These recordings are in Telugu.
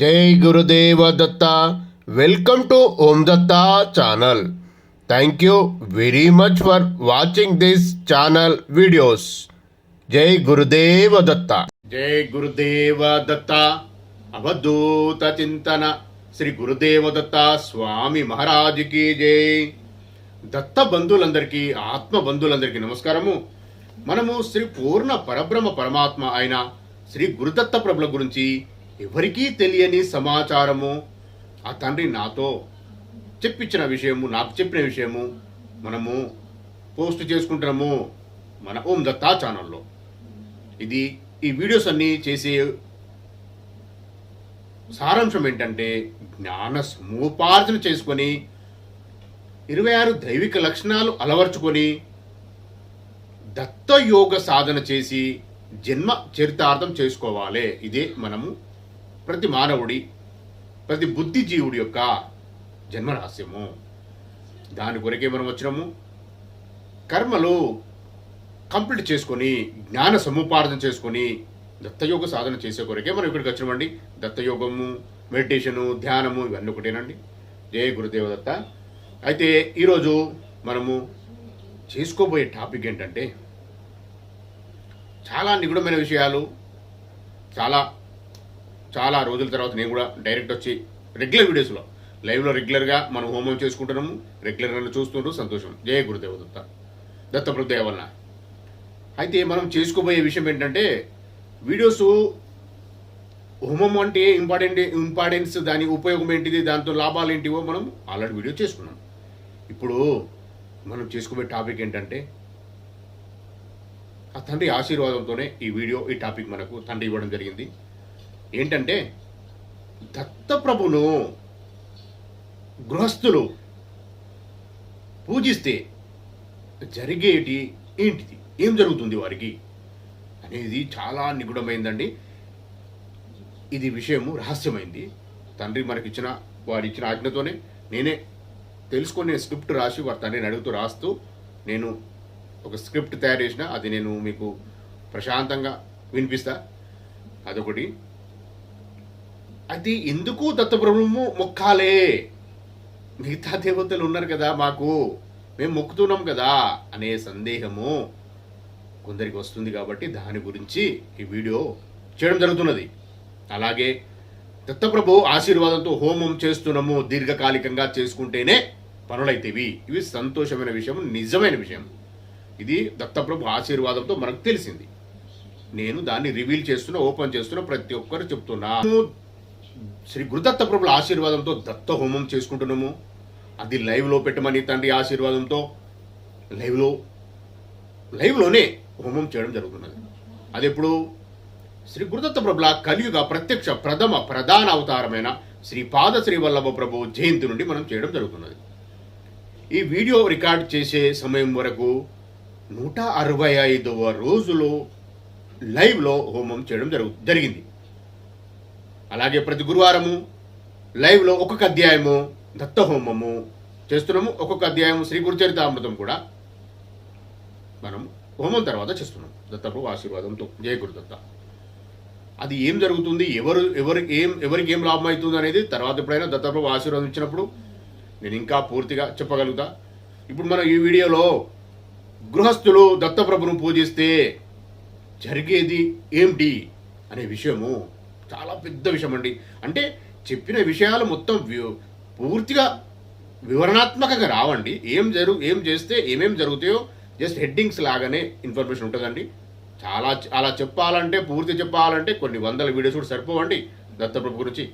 జై Gurudeva Datta. Welcome to Om Datta channel. Thank you very much for watching this channel videos జై గురుదేవ దత్త. జై గురుదేవ దత్త. అవధూత చింతన. శ్రీ గురుదేవ దత్త స్వామి మహారాజుకి జై. దత్త బంధువులందరికీ ఆత్మ బంధువులందరికీ నమస్కారము. మనము శ్రీ పూర్ణ పరబ్రహ్మ పరమాత్మ అయిన శ్రీ గురుదత్త ప్రభుల గురించి ఎవరికీ తెలియని సమాచారము ఆ తండ్రి నాతో చెప్పించిన విషయము నాకు చెప్పిన విషయము మనము పోస్ట్ చేసుకుంటున్నాము మన ఓం దత్తా ఛానల్లో. ఇది ఈ వీడియోస్ అన్నీ చేసే సారాంశం ఏంటంటే జ్ఞాన సముపార్జన చేసుకొని ఇరవై ఆరు దైవిక లక్షణాలు అలవర్చుకొని దత్తయోగ సాధన చేసి జన్మ చరితార్థం చేసుకోవాలి. ఇదే మనము ప్రతి మానవుడి ప్రతి బుద్ధిజీవుడి యొక్క జన్మరహస్యము. దాని కొరకే మనం వచ్చినాము. కర్మలు కంప్లీట్ చేసుకొని జ్ఞాన సముపార్జన చేసుకొని దత్తయోగ సాధన చేసే కొరకే మనం ఇక్కడికి వచ్చినామండి. దత్తయోగము మెడిటేషను ధ్యానము ఇవన్నీ ఒకటేనండి. జయ గురుదేవ దత్త. అయితే ఈరోజు మనము చేసుకోబోయే టాపిక్ ఏంటంటే చాలా నిగుణమైన విషయాలు చాలా చాలా రోజుల తర్వాత నేను కూడా డైరెక్ట్ వచ్చి రెగ్యులర్ వీడియోస్లో లైవ్లో రెగ్యులర్గా మనం హోమం చేసుకుంటున్నాము రెగ్యులర్గా నన్ను సంతోషం. జయ గురుదేవ దత్త. దత్తప్రదేవ వలన. అయితే మనం చేసుకోబోయే విషయం ఏంటంటే వీడియోస్ హోమం అంటే ఇంపార్టెంట్ ఇంపార్టెన్స్ దాని ఉపయోగం ఏంటిది దాంతో లాభాలు ఏంటివో మనం ఆల్రెడీ వీడియో చేసుకున్నాం. ఇప్పుడు మనం చేసుకోబోయే టాపిక్ ఏంటంటే ఆ తండ్రి ఆశీర్వాదంతోనే ఈ వీడియో ఈ టాపిక్ మనకు తండ్రి ఇవ్వడం జరిగింది. ఏంటంటే దత్తప్రభును గృహస్థులు పూజిస్తే జరిగేటి ఏంటిది? ఏం జరుగుతుంది వారికి? అనేది చాలా నిగూఢమైందండి ఇది విషయము రహస్యమైంది. తండ్రి మనకిచ్చిన వారు ఇచ్చిన ఆజ్ఞతోనే నేనే తెలుసుకొని నేను స్క్రిప్ట్ రాసి వారి తండ్రిని అడుగుతూ రాస్తూ నేను ఒక స్క్రిప్ట్ తయారు చేసిన అది నేను మీకు ప్రశాంతంగా వినిపిస్తా. అదొకటి. అది ఎందుకు దత్తప్రభుము మొక్కాలే? మిగతా దేవతలు ఉన్నారు కదా మాకు. మేము మొక్కుతున్నాం కదా అనే సందేహము కొందరికి వస్తుంది కాబట్టి దాని గురించి ఈ వీడియో చేయడం జరుగుతున్నది. అలాగే దత్తప్రభు ఆశీర్వాదంతో హోమం చేస్తున్నాము దీర్ఘకాలికంగా చేసుకుంటేనే పనులైతేవి. ఇవి సంతోషమైన విషయం నిజమైన విషయం. ఇది దత్తప్రభు ఆశీర్వాదంతో మనకు తెలిసింది. నేను దాన్ని రివీల్ చేస్తున్నా ఓపెన్ చేస్తున్నా ప్రతి ఒక్కరు చెప్తున్నా. శ్రీ గురుదత్త ప్రభుల ఆశీర్వాదంతో దత్త హోమం చేసుకుంటున్నాము. అది లైవ్లో పెట్టమని తండ్రి ఆశీర్వాదంతో లైవ్లో లైవ్లోనే హోమం చేయడం జరుగుతున్నది. అది ఎప్పుడు శ్రీ గురుదత్త ప్రభుల కలియుగ ప్రత్యక్ష ప్రథమ ప్రధాన అవతారమైన శ్రీ పాద శ్రీ వల్లభ ప్రభు జయంతి నుండి మనం చేయడం జరుగుతున్నది. ఈ వీడియో రికార్డ్ చేసే సమయం వరకు నూట అరవై ఐదవ రోజులో లైవ్లో హోమం చేయడం జరుగు జరిగింది. అలాగే ప్రతి గురువారము లైవ్లో ఒక్కొక్క అధ్యాయము దత్త హోమము చేస్తున్నాము. ఒక్కొక్క అధ్యాయము శ్రీ గురుచరితామృతం కూడా మనం హోమం తర్వాత చేస్తున్నాం దత్తప్రభు ఆశీర్వాదంతో. జయ గురుదత్త అది ఏం జరుగుతుంది? ఎవరు ఎవరు ఏం ఎవరికి ఏం లాభం అవుతుంది అనేది తర్వాత ఎప్పుడైనా దత్తప్రభు ఆశీర్వాదం ఇచ్చినప్పుడు నేను ఇంకా పూర్తిగా చెప్పగలుగుతా. ఇప్పుడు మనం ఈ వీడియోలో గృహస్థులు దత్తప్రభును పూజిస్తే జరిగేది ఏంటి అనే విషయము చాలా పెద్ద విషయం అండి అంటే చెప్పిన విషయాలు మొత్తం పూర్తిగా వివరణాత్మకంగా రావండి. ఏం జరుగు ఏం చేస్తే ఏమేం జరుగుతాయో జస్ట్ హెడ్డింగ్స్ లాగానే ఇన్ఫర్మేషన్ ఉంటుందండి. చాలా అలా చెప్పాలంటే పూర్తి చెప్పాలంటే కొన్ని వందల వీడియోస్ కూడా సరిపోవండి దత్తప్రభు గురించి.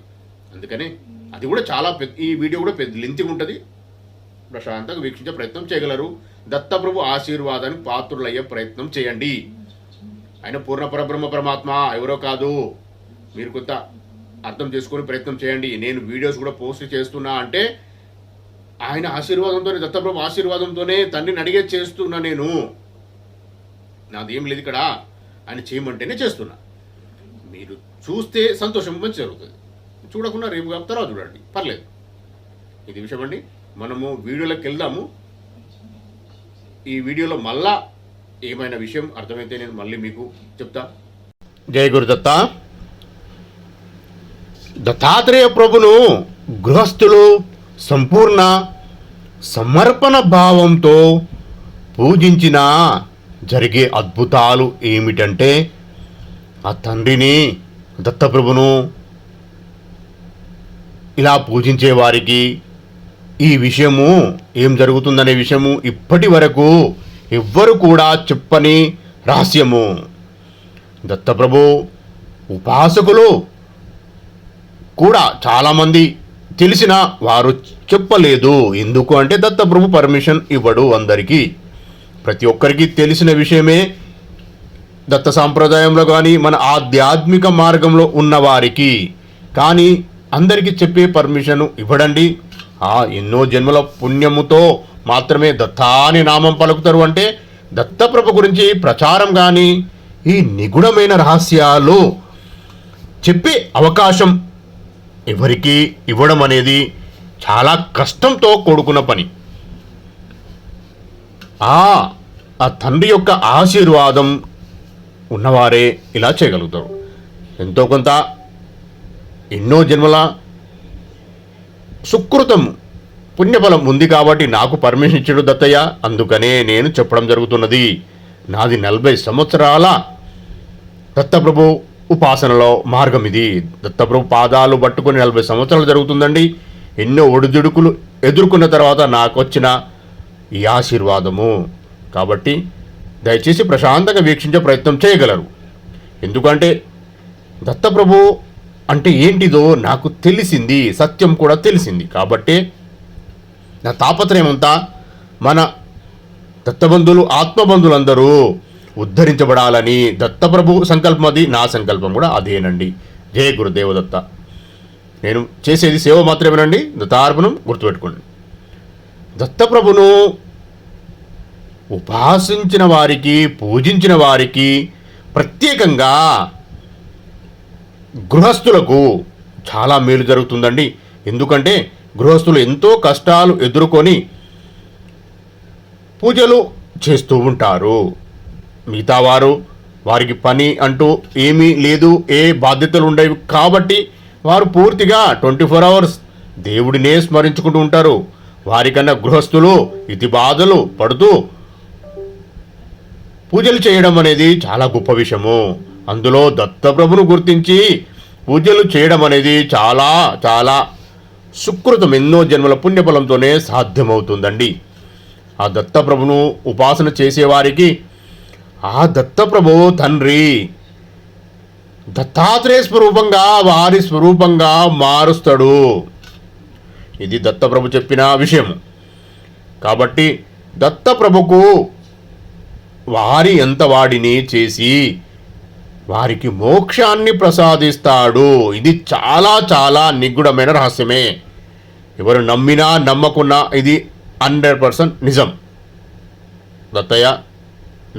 అందుకని అది కూడా చాలా పెద్ద ఈ వీడియో కూడా పెద్ద లింతిగా ఉంటుంది. ప్రశాంతంగా వీక్షించే ప్రయత్నం చేయగలరు. దత్తప్రభు ఆశీర్వాదానికి పాత్రులయ్యే ప్రయత్నం చేయండి. ఆయన పూర్ణ పరబ్రహ్మ పరమాత్మ ఎవరో కాదు. మీరు కొంత అర్థం చేసుకునే ప్రయత్నం చేయండి. నేను వీడియోస్ కూడా పోస్ట్ చేస్తున్నా అంటే ఆయన ఆశీర్వాదంతోనే దత్తప్రభు ఆశీర్వాదంతోనే తండ్రిని అడిగే చేస్తున్నా నేను. నాదేం లేదు ఇక్కడ. ఆయన చేయమంటేనే చేస్తున్నా. మీరు చూస్తే సంతోషం మంచి జరుగుతుంది. చూడకుండా రేపు కాపు తర్వాత చూడండి. పర్లేదు. ఇది విషయం అండి. మనము వీడియోలోకి వెళ్దాము. ఈ వీడియోలో మళ్ళా ఏమైనా విషయం అర్థమైతే నేను మళ్ళీ మీకు చెప్తా. జయ గురుదత్త. దత్తాత్రేయ ప్రభును గృహస్థులు సంపూర్ణ సమర్పణ భావంతో పూజించిన జరిగే అద్భుతాలు ఏమిటంటే ఆ తండ్రిని దత్తప్రభును ఇలా పూజించే వారికి ఈ విషయము ఏం జరుగుతుందనే విషయము ఇప్పటి వరకు ఎవ్వరు కూడా చెప్పని రహస్యము. దత్తప్రభు ఉపాసకులు కూడా చాలామంది తెలిసిన వారు చెప్పలేదు. ఎందుకు అంటే దత్తప్రభు పర్మిషన్ ఇవ్వడు అందరికీ. ప్రతి ఒక్కరికి తెలిసిన విషయమే దత్త సాంప్రదాయంలో కానీ మన ఆధ్యాత్మిక మార్గంలో ఉన్నవారికి కానీ అందరికీ చెప్పే పర్మిషన్ ఇవ్వడండి. ఆ ఎన్నో జన్మల పుణ్యముతో మాత్రమే దత్తాని నామం పలుకుతారు. అంటే దత్తప్రభు గురించి ప్రచారం కానీ ఈ నిగుణమైన రహస్యాలు చెప్పే అవకాశం ఎవరికి ఇవ్వడం అనేది చాలా కష్టంతో కూడుకున్న పని. ఆ ఆ తండ్రి యొక్క ఆశీర్వాదం ఉన్నవారే ఇలా చేయగలుగుతారు. ఎంతో కొంత ఎన్నో జన్మల సుకృతం పుణ్యఫలం ఉంది కాబట్టి నాకు పర్మిషన్ ఇచ్చాడు దత్తయ్య. అందుకనే నేను చెప్పడం జరుగుతున్నది. నాది నలభై సంవత్సరాల దత్తప్రభు ఉపాసనలో మార్గం ఇది. దత్తప్రభు పాదాలు పట్టుకొని నలభై సంవత్సరాలు జరుగుతుందండి. ఎన్నో ఒడిదుడుకులు ఎదుర్కొన్న తర్వాత నాకు వచ్చిన ఈ ఆశీర్వాదము. కాబట్టి దయచేసి ప్రశాంతంగా వీక్షించే ప్రయత్నం చేయగలరు. ఎందుకంటే దత్తప్రభు అంటే ఏంటిదో నాకు తెలిసింది సత్యం కూడా తెలిసింది. కాబట్టి నా తాపత్రయం అంతా మన దత్తబంధులు ఆత్మబంధువులందరూ ఉద్ధరించబడాలని దత్తప్రభు సంకల్పం అది నా సంకల్పం కూడా అదేనండి. జయ గురుదేవదత్త. నేను చేసేది సేవ మాత్రమేనండి దత్తార్పణం గుర్తుపెట్టుకోండి. దత్తప్రభును ఉపాసించిన వారికి పూజించిన వారికి ప్రత్యేకంగా గృహస్థులకు చాలా మేలు జరుగుతుందండి. ఎందుకంటే గృహస్థులు ఎంతో కష్టాలు ఎదుర్కొని పూజలు చేస్తూ ఉంటారు. మిగతా వారు వారికి పని అంటూ ఏమీ లేదు ఏ బాధ్యతలు ఉండేవి కాబట్టి వారు పూర్తిగా ట్వంటీ ఫోర్ అవర్స్ దేవుడినే స్మరించుకుంటూ ఉంటారు. వారికన్నా గృహస్థులు ఇతి బాధలు పడుతూ పూజలు చేయడం అనేది చాలా గొప్ప విషయము. అందులో దత్తప్రభును గుర్తించి పూజలు చేయడం అనేది చాలా చాలా సుకృతం. ఎన్నో జన్మల పుణ్యఫలంతోనే సాధ్యమవుతుందండి. ఆ దత్తప్రభును ఉపాసన చేసేవారికి ఆ దత్తప్రభు తండ్రి. దత్తాత్రేయ స్వరూపంగా వారి స్వరూపంగా మారుస్తాడు. ఇది దత్తప్రభు చెప్పిన విషయం కాబట్టి దత్తప్రభుకు వారి ఎంత వాడిని చేసి వారికి మోక్షాన్ని ప్రసాదిస్తాడు. ఇది చాలా చాలా నిగ్గుడమైన రహస్యమే. ఎవరు నమ్మినా నమ్మకున్నా ఇది హండ్రెడ్ పర్సెంట్ నిజం. దత్తయ్య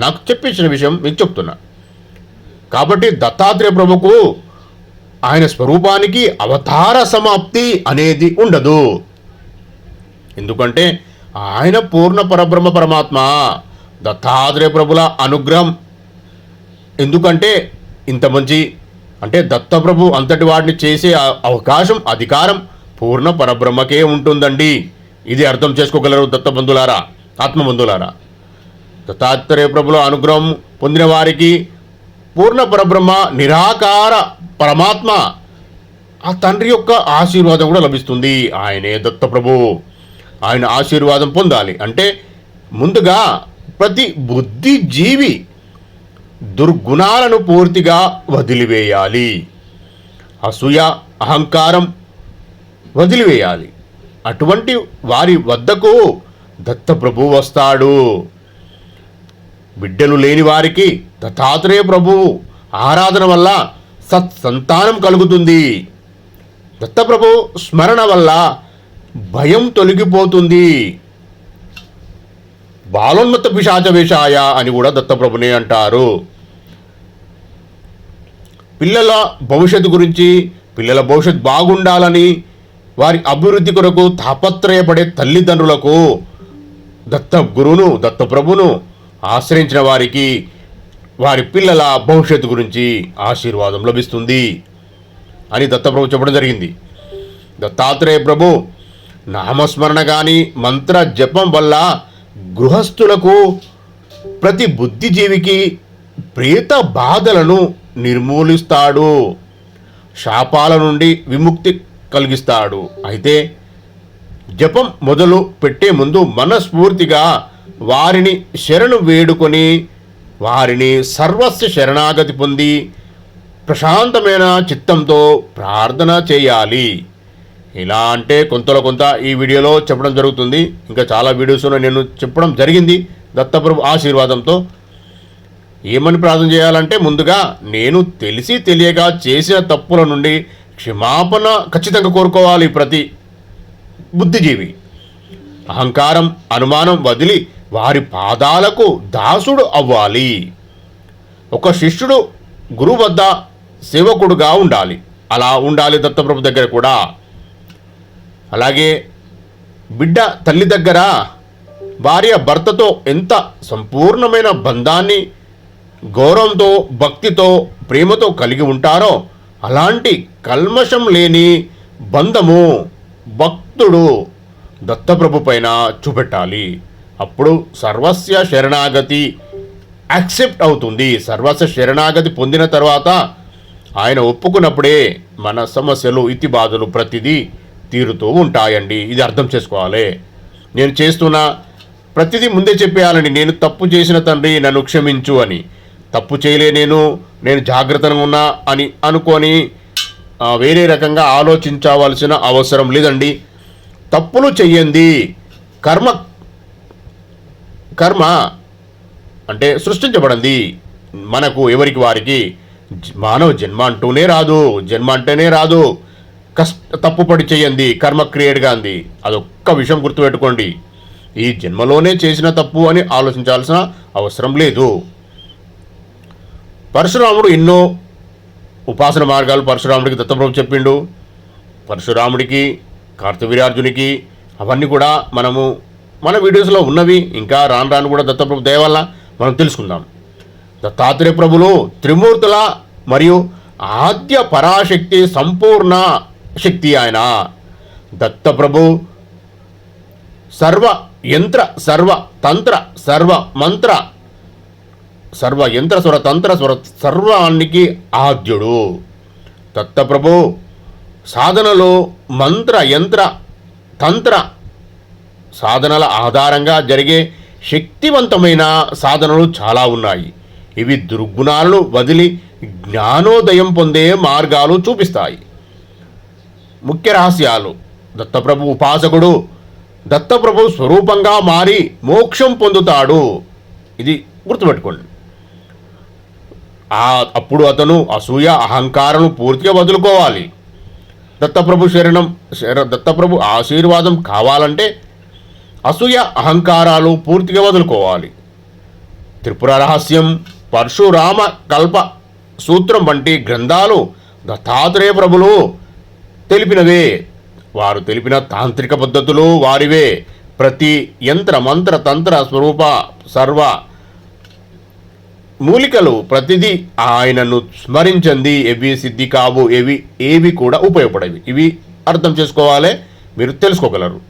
నాకు చెప్పించిన విషయం మీకు చెప్తున్నా. కాబట్టి దత్తాత్రేయ ప్రభుకు ఆయన స్వరూపానికి అవతార సమాప్తి అనేది ఉండదు. ఎందుకంటే ఆయన పూర్ణ పరబ్రహ్మ పరమాత్మ దత్తాత్రేయ ప్రభుల అనుగ్రహం. ఎందుకంటే ఇంత మంచి అంటే దత్తప్రభు అంతటి వాడిని చేసే అవకాశం అధికారం పూర్ణ పరబ్రహ్మకే ఉంటుందండి. ఇది అర్థం చేసుకోగలరు దత్తబంధులారా ఆత్మబంధులారా దత్తాత్రేయ ప్రభుల అనుగ్రహం పొందిన వారికి పూర్ణ పరబ్రహ్మ నిరాకార పరమాత్మ ఆ తండ్రి యొక్క ఆశీర్వాదం కూడా లభిస్తుంది. ఆయనే దత్తప్రభు. ఆయన ఆశీర్వాదం పొందాలి. అంటే ముందుగా ప్రతి బుద్ధిజీవి దుర్గుణాలను పూర్తిగా వదిలివేయాలి. అసూయ అహంకారం వదిలివేయాలి. అటువంటి వారి వద్దకు దత్తప్రభు వస్తాడు. బిడ్డలు లేని వారికి దత్తాత్రేయ ప్రభువు ఆరాధన వల్ల సత్సంతానం కలుగుతుంది. దత్తప్రభు స్మరణ వల్ల భయం తొలగిపోతుంది. బాలోన్నత పిశాచ వేషాయ అని కూడా దత్తప్రభునే అంటారు. పిల్లల భవిష్యత్తు గురించి పిల్లల భవిష్యత్తు బాగుండాలని వారి అభివృద్ధి కొరకు తాపత్రయపడే తల్లిదండ్రులకు దత్త గురువును దత్తప్రభును ఆశ్రయించిన వారికి వారి పిల్లల భవిష్యత్తు గురించి ఆశీర్వాదం లభిస్తుంది అని దత్తప్రభు చెప్పడం జరిగింది. దత్తాత్రేయ ప్రభు నామస్మరణ కానీ మంత్ర జపం వల్ల గృహస్థులకు ప్రతి బుద్ధిజీవికి ప్రేత బాధలను నిర్మూలిస్తాడు. శాపాల నుండి విముక్తి కలిగిస్తాడు. అయితే జపం మొదలు పెట్టే ముందు మనస్ఫూర్తిగా వారిని శరణు వేడుకొని వారిని సర్వస్వ శరణాగతి పొంది ప్రశాంతమైన చిత్తంతో ప్రార్థన చేయాలి. ఇలా అంటే కొంతలో కొంత ఈ వీడియోలో చెప్పడం జరుగుతుంది. ఇంకా చాలా వీడియోస్లో నేను చెప్పడం జరిగింది. దత్తప్రభు ఆశీర్వాదంతో ఏమని ప్రార్థన చేయాలంటే ముందుగా నేను తెలిసి తెలియక చేసిన తప్పుల నుండి క్షమాపణ ఖచ్చితంగా కోరుకోవాలి ప్రతి బుద్ధిజీవి. అహంకారం అనుమానం వదిలి వారి పాదాలకు దాసుడు అవ్వాలి. ఒక శిష్యుడు గురువు వద్ద సేవకుడుగా ఉండాలి. అలా ఉండాలి దత్తప్రభు దగ్గర కూడా. అలాగే బిడ్డ తల్లి దగ్గర భార్య భర్తతో ఎంత సంపూర్ణమైన బంధాన్ని గౌరవంతో భక్తితో ప్రేమతో కలిగి ఉంటారో అలాంటి కల్మషం లేని బంధము భక్తుడు దత్తప్రభు పైన చూపెట్టాలి. అప్పుడు సర్వస్య శరణాగతి యాక్సెప్ట్ అవుతుంది. సర్వస్వ శరణాగతి పొందిన తర్వాత ఆయన ఒప్పుకున్నప్పుడే మన సమస్యలు ఇతి బాధలు ప్రతిదీ తీరుతూ ఉంటాయండి. ఇది అర్థం చేసుకోవాలి. నేను చేస్తున్న ప్రతిదీ ముందే చెప్పేయాలండి. నేను తప్పు చేసిన తండ్రి నన్ను క్షమించు అని. తప్పు చేయలే నేను నేను జాగ్రత్తగా ఉన్నా అని అనుకొని వేరే రకంగా ఆలోచించవలసిన అవసరం లేదండి. తప్పులు చెయ్యండి. కర్మ కర్మ అంటే సృష్టించబడింది. మనకు ఎవరికి వారికి మానవ జన్మ అంటూనే రాదు. జన్మ అంటేనే రాదు. కష్ట తప్పుపడి చేయండి. కర్మ క్రియేట్గా అంది. అదొక్క విషయం గుర్తుపెట్టుకోండి. ఈ జన్మలోనే చేసిన తప్పు అని ఆలోచించాల్సిన అవసరం లేదు. పరశురాముడు ఎన్నో ఉపాసన మార్గాలు పరశురాముడికి దత్తప్రభు చెప్పిండు. పరశురాముడికి కార్తవీరార్జునికి అవన్నీ కూడా మనము మన వీడియోస్లో ఉన్నవి ఇంకా రాను రాను కూడా దత్తప్రభు దయ వల్ల మనం తెలుసుకుందాం. దత్తాత్రేయ ప్రభులు త్రిమూర్తుల మరియు ఆద్య పరాశక్తి సంపూర్ణ శక్తి ఆయన. దత్తప్రభు సర్వ యంత్ర సర్వ తంత్ర సర్వ మంత్ర సర్వ యంత్ర స్వర తంత్ర స్వర సర్వానికి ఆద్యుడు. దత్తప్రభు సాధనలో మంత్ర యంత్ర తంత్ర సాధనల ఆధారంగా జరిగే శక్తివంతమైన సాధనలు చాలా ఉన్నాయి. ఇవి దుర్గుణాలను వదిలి జ్ఞానోదయం పొందే మార్గాలు చూపిస్తాయి. ముఖ్య రహస్యాలు. దత్తప్రభు ఉపాసకుడు దత్తప్రభు స్వరూపంగా మారి మోక్షం పొందుతాడు. ఇది గుర్తుపెట్టుకోండి. ఆ అప్పుడు అతను అసూయ అహంకారం పూర్తిగా వదులుకోవాలి. దత్తప్రభు శరణం శర దత్తప్రభు ఆశీర్వాదం కావాలంటే అసూయ అహంకారాలు పూర్తిగా వదులుకోవాలి. త్రిపుర రహస్యం పరశురామ కల్ప సూత్రం వంటి గ్రంథాలు దత్తాత్రేయ ప్రభులు తెలిపినవే. వారు తెలిపిన తాంత్రిక పద్ధతులు వారివే. ప్రతి యంత్ర మంత్ర తంత్ర స్వరూప సర్వ మూలికలు ప్రతిదీ ఆయనను స్మరించింది ఎవి సిద్ధి కావు ఏవి ఏవి కూడా ఉపయోగపడేవి. ఇవి అర్థం చేసుకోవాలి. మీరు తెలుసుకోగలరు.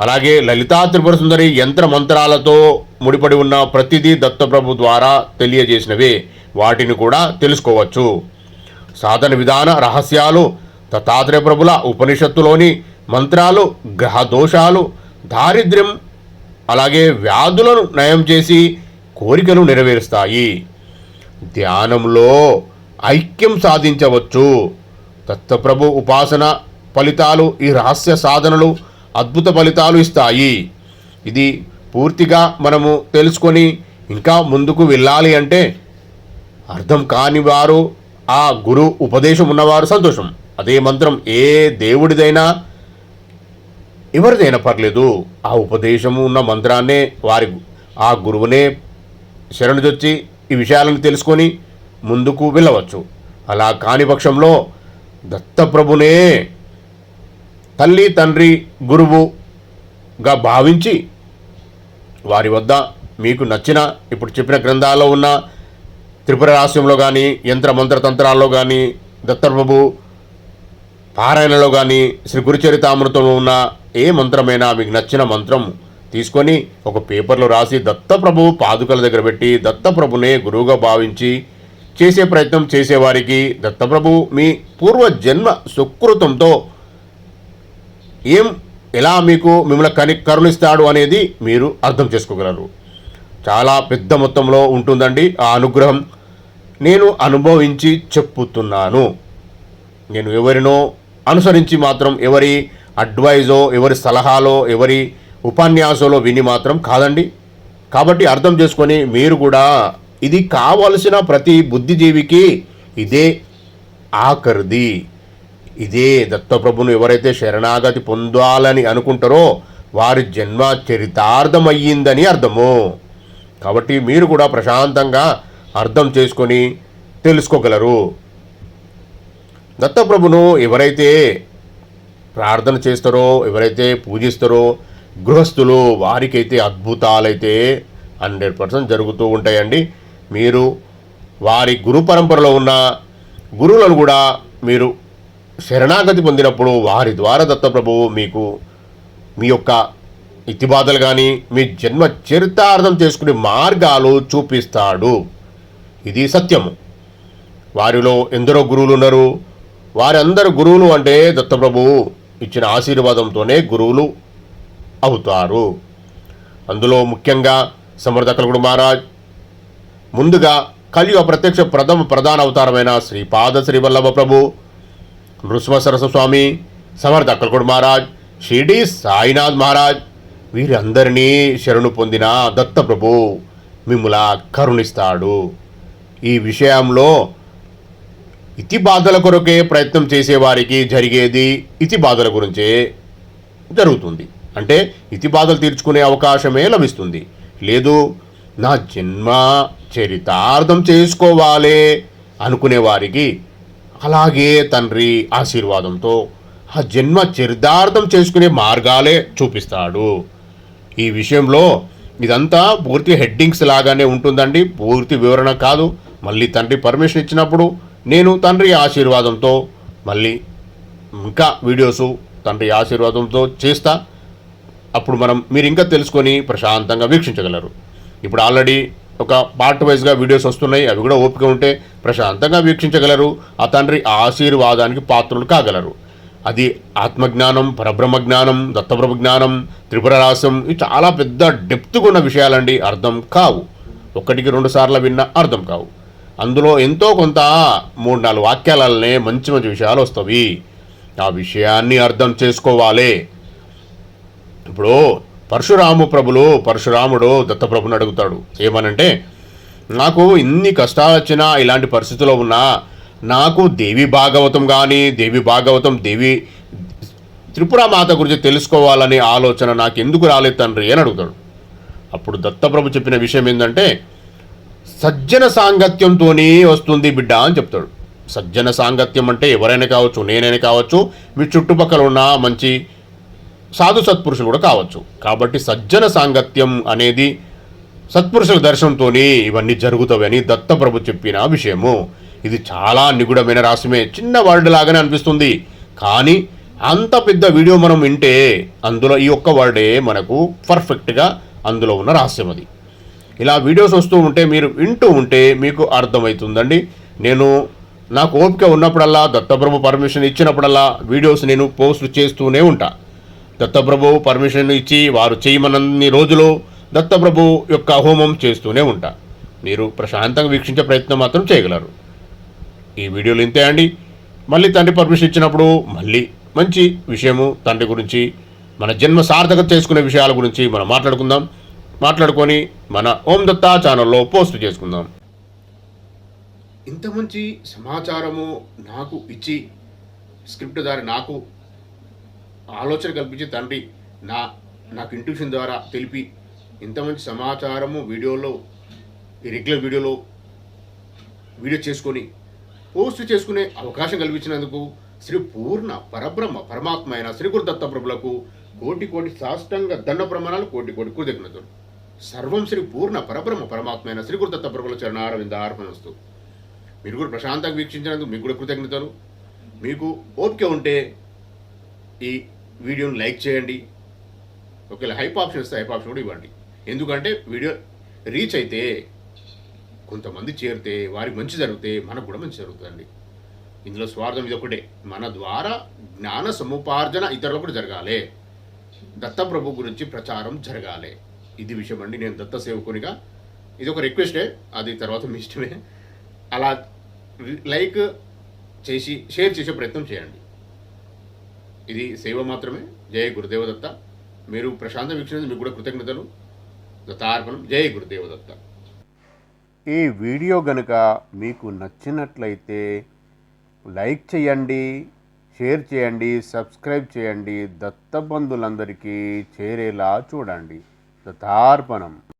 అలాగే లలితా త్రిపుర సుందరి యంత్ర మంత్రాలతో ముడిపడి ఉన్న ప్రతిదీ దత్తప్రభు ద్వారా తెలియజేసినవే. వాటిని కూడా తెలుసుకోవచ్చు. సాధన విధాన రహస్యాలు దత్తాత్రేయ ప్రభుల ఉపనిషత్తులోని మంత్రాలు గ్రహ దోషాలు దారిద్ర్యం అలాగే వ్యాధులను నయం చేసి కోరికలు నెరవేరుస్తాయి. ధ్యానంలో ఐక్యం సాధించవచ్చు. దత్తప్రభు ఉపాసన ఫలితాలు ఈ రహస్య సాధనలు అద్భుత ఫలితాలు ఇస్తాయి. ఇది పూర్తిగా మనము తెలుసుకొని ఇంకా ముందుకు వెళ్ళాలి అంటే అర్థం కాని వారు ఆ గురు ఉపదేశం ఉన్నవారు సంతోషం. అదే మంత్రం ఏ దేవుడిదైనా ఎవరిదైనా పర్లేదు. ఆ ఉపదేశము ఉన్న మంత్రాన్నే వారి ఆ గురువునే శరణుజొచ్చి ఈ విషయాలను తెలుసుకొని ముందుకు వెళ్ళవచ్చు. అలా కాని పక్షంలో దత్తప్రభునే తల్లి తండ్రి గురువుగా భావించి వారి వద్ద మీకు నచ్చిన ఇప్పుడు చెప్పిన గ్రంథాల్లో ఉన్న త్రిపుర రహస్యంలో కానీ యంత్ర మంత్ర తంత్రాల్లో కానీ దత్తప్రభు పారాయణలో కానీ శ్రీ గురుచరితామృతంలో ఉన్న ఏ మంత్రమైనా మీకు నచ్చిన మంత్రం తీసుకొని ఒక పేపర్లో రాసి దత్తప్రభు పాదుకల దగ్గర పెట్టి దత్తప్రభునే గురువుగా భావించి చేసే ప్రయత్నం చేసేవారికి దత్తప్రభు మీ పూర్వ జన్మ సుకృతంతో ఏం ఎలా మీకు మిమ్మల్ని కని కరుణిస్తాడు అనేది మీరు అర్థం చేసుకోగలరు. చాలా పెద్ద మొత్తంలో ఉంటుందండి ఆ అనుగ్రహం. నేను అనుభవించి చెప్పుతున్నాను. నేను ఎవరినో అనుసరించి మాత్రం ఎవరి అడ్వైజో ఎవరి సలహాలో ఎవరి ఉపన్యాసంలో విని మాత్రం కాదండి. కాబట్టి అర్థం చేసుకొని మీరు కూడా ఇది కావలసిన ప్రతి బుద్ధిజీవికి ఇదే ఆఖరిది. ఇదే దత్తప్రభును ఎవరైతే శరణాగతి పొందాలని అనుకుంటారో వారి జన్మ చరితార్థమయ్యిందని అర్థము. కాబట్టి మీరు కూడా ప్రశాంతంగా అర్థం చేసుకొని తెలుసుకోగలరు. దత్తప్రభును ఎవరైతే ప్రార్థన చేస్తారో ఎవరైతే పూజిస్తారో గృహస్థులు వారికైతే అద్భుతాలైతే హండ్రెడ్ పర్సెంట్ జరుగుతూ ఉంటాయండి. మీరు వారి గురు పరంపరలో ఉన్న గురువులను కూడా మీరు శరణాగతి పొందినప్పుడు వారి ద్వారా దత్తప్రభువు మీకు మీ యొక్క ఇతిబాధలు కానీ మీ జన్మ చరితార్థం చేసుకునే మార్గాలు చూపిస్తాడు. ఇది సత్యము. వారిలో ఎందరో గురువులు ఉన్నారు. వారందరు గురువులు అంటే దత్తప్రభువు ఇచ్చిన ఆశీర్వాదంతోనే గురువులు అవుతారు. అందులో ముఖ్యంగా సమర్థకులుడు మహారాజ్ ముందుగా కలియుగ ప్రత్యక్ష ప్రథమ ప్రధాన అవతారమైన శ్రీపాద శ్రీవల్లభ ప్రభు నృసింహ సరస్వ స్వామి సమర్థ అక్కలకుడు మహారాజ్ షిర్డీ సాయినాథ్ మహారాజ్ వీరందరినీ శరణు పొందిన దత్తప్రభు మిమ్ముల కరుణిస్తాడు. ఈ విషయంలో ఇతి బాధల కొరకే ప్రయత్నం చేసేవారికి జరిగేది ఇతి బాధల గురించే జరుగుతుంది. అంటే ఇతి బాధలు తీర్చుకునే అవకాశమే లభిస్తుంది. లేదు నా జన్మ చరితార్థం చేసుకోవాలి అనుకునే వారికి అలాగే తండ్రి ఆశీర్వాదంతో ఆ జన్మ చరితార్థం చేసుకునే మార్గాలే చూపిస్తాడు. ఈ విషయంలో ఇదంతా పూర్తి హెడ్డింగ్స్ లాగానే ఉంటుందండి. పూర్తి వివరణ కాదు. మళ్ళీ తండ్రి పర్మిషన్ ఇచ్చినప్పుడు నేను తండ్రి ఆశీర్వాదంతో మళ్ళీ ఇంకా వీడియోసు తండ్రి ఆశీర్వాదంతో చేస్తా. అప్పుడు మనం మీరు ఇంకా తెలుసుకొని ప్రశాంతంగా వీక్షించగలరు. ఇప్పుడు ఆల్రెడీ ఒక పార్ట్ వైజ్గా వీడియోస్ వస్తున్నాయి. అవి కూడా ఓపిక ఉంటే ప్రశాంతంగా వీక్షించగలరు. ఆ తండ్రి ఆశీర్వాదానికి పాత్రులు కాగలరు. అది ఆత్మజ్ఞానం పరబ్రహ్మ జ్ఞానం దత్తప్రభ జ్ఞానం త్రిపుర రాసం ఇవి చాలా పెద్ద డెప్త్గా ఉన్న విషయాలండి. అర్థం కావు. ఒకటికి రెండు సార్లు విన్న అర్థం కావు. అందులో ఎంతో కొంత మూడు నాలుగు వాక్యాలనే మంచి మంచి విషయాలు వస్తాయి ఆ విషయాన్ని అర్థం చేసుకోవాలి. ఇప్పుడు పరశురాము ప్రభులు పరశురాముడు దత్తప్రభుని అడుగుతాడు. ఏమనంటే నాకు ఇన్ని కష్టాలు వచ్చినా ఇలాంటి పరిస్థితిలో ఉన్నా నాకు దేవి భాగవతం కానీ దేవి భాగవతం దేవి త్రిపుర మాత గురించి తెలుసుకోవాలనే ఆలోచన నాకు ఎందుకు రాలేదు తండ్రి అని అడుగుతాడు. అప్పుడు దత్తప్రభు చెప్పిన విషయం ఏంటంటే సజ్జన సాంగత్యంతోనే వస్తుంది బిడ్డ అని చెప్తాడు. సజ్జన సాంగత్యం అంటే ఎవరైనా కావచ్చు నేనైనా కావచ్చు మీ చుట్టుపక్కల ఉన్న మంచి సాధు సత్పురుషులు కూడా కావచ్చు. కాబట్టి సజ్జన సాంగత్యం అనేది సత్పురుషుల దర్శనంతోనే ఇవన్నీ జరుగుతావని దత్తప్రభు చెప్పిన విషయము. ఇది చాలా నిగుడమైన రాసమే చిన్న వర్డ్ లాగానే అనిపిస్తుంది. కానీ అంత పెద్ద వీడియో మనం వింటే అందులో ఈ ఒక్క వర్డే మనకు పర్ఫెక్ట్గా అందులో ఉన్న రహస్యం అది. ఇలా వీడియోస్ వస్తూ ఉంటే మీరు వింటూ ఉంటే మీకు అర్థమవుతుందండి. నేను నాకు ఓపిక ఉన్నప్పుడల్లా దత్తప్రభు పర్మిషన్ ఇచ్చినప్పుడల్లా వీడియోస్ నేను పోస్ట్ చేస్తూనే ఉంటా. దత్తప్రభువు పర్మిషన్ ఇచ్చి వారు చేయమనన్ని రోజులు దత్తప్రభు యొక్క హోమం చేస్తూనే ఉంటా. మీరు ప్రశాంతంగా వీక్షించే ప్రయత్నం మాత్రం చేయగలరు. ఈ వీడియోలు ఇంతే అండి. మళ్ళీ తండ్రి పర్మిషన్ ఇచ్చినప్పుడు మళ్ళీ మంచి విషయము తండ్రి గురించి మన జన్మ సార్థకత చేసుకునే విషయాల గురించి మనం మాట్లాడుకుందాం. మాట్లాడుకొని మన ఓం దత్తా ఛానల్లో పోస్ట్ చేసుకుందాం. ఇంత మంచి సమాచారము నాకు ఇచ్చి స్క్రిప్ట్ దారి నాకు ఆలోచన కల్పించి తండ్రి నా నాకు ఇంట్యూషన్ ద్వారా తెలిపి ఇంత మంచి సమాచారము వీడియోలో ఈ రెగ్యులర్ వీడియోలో వీడియో చేసుకొని పోస్ట్ చేసుకునే అవకాశం కల్పించినందుకు శ్రీ పూర్ణ పరబ్రహ్మ పరమాత్మ అయిన శ్రీ గురుదత్త ప్రభులకు కోటి కోటి సాష్టంగా దండ ప్రమాణాలు కోటి కోటి కృతజ్ఞతలు. సర్వం శ్రీ పూర్ణ పరబ్రహ్మ పరమాత్మ అయిన శ్రీ గురుదత్త ప్రభుల చరణారవింద అర్పణస్తు మీరు కూడా ప్రశాంతంగా వీక్షించినందుకు మీకు కూడా కృతజ్ఞతలు. మీకు ఓపిక ఉంటే ఈ వీడియోని లైక్ చేయండి. ఒకవేళ హైప్ ఆప్షన్ ఇస్తే హైప్ ఆప్షన్ కూడా ఇవ్వండి. ఎందుకంటే వీడియో రీచ్ అయితే కొంతమంది చేరితే వారికి మంచి జరిగితే మనకు కూడా మంచి జరుగుతుందండి. ఇందులో స్వార్థం ఇది ఒకటే. మన ద్వారా జ్ఞాన సముపార్జన ఇతరులకు కూడా జరగాలి. దత్తప్రభు గురించి ప్రచారం జరగాలి. ఇది విషయం అండి. నేను దత్త సేవకునిగా. ఇది ఒక రిక్వెస్టే అది తర్వాత మీ ఇష్టమే. అలా లైక్ చేసి షేర్ చేసే ప్రయత్నం చేయండి. ఇది సేవ మాత్రమే. జయ గురుదేవదత్త మీరు ప్రశాంతం వీక్షణ మీకు కూడా కృతజ్ఞతలు. దత్తార్పణం. జయ గురుదేవదత్త ఈ వీడియో గనుక మీకు నచ్చినట్లయితే లైక్ చేయండి షేర్ చేయండి సబ్స్క్రైబ్ చేయండి. దత్తబంధులందరికీ చేరేలా చూడండి. దత్తార్పణం.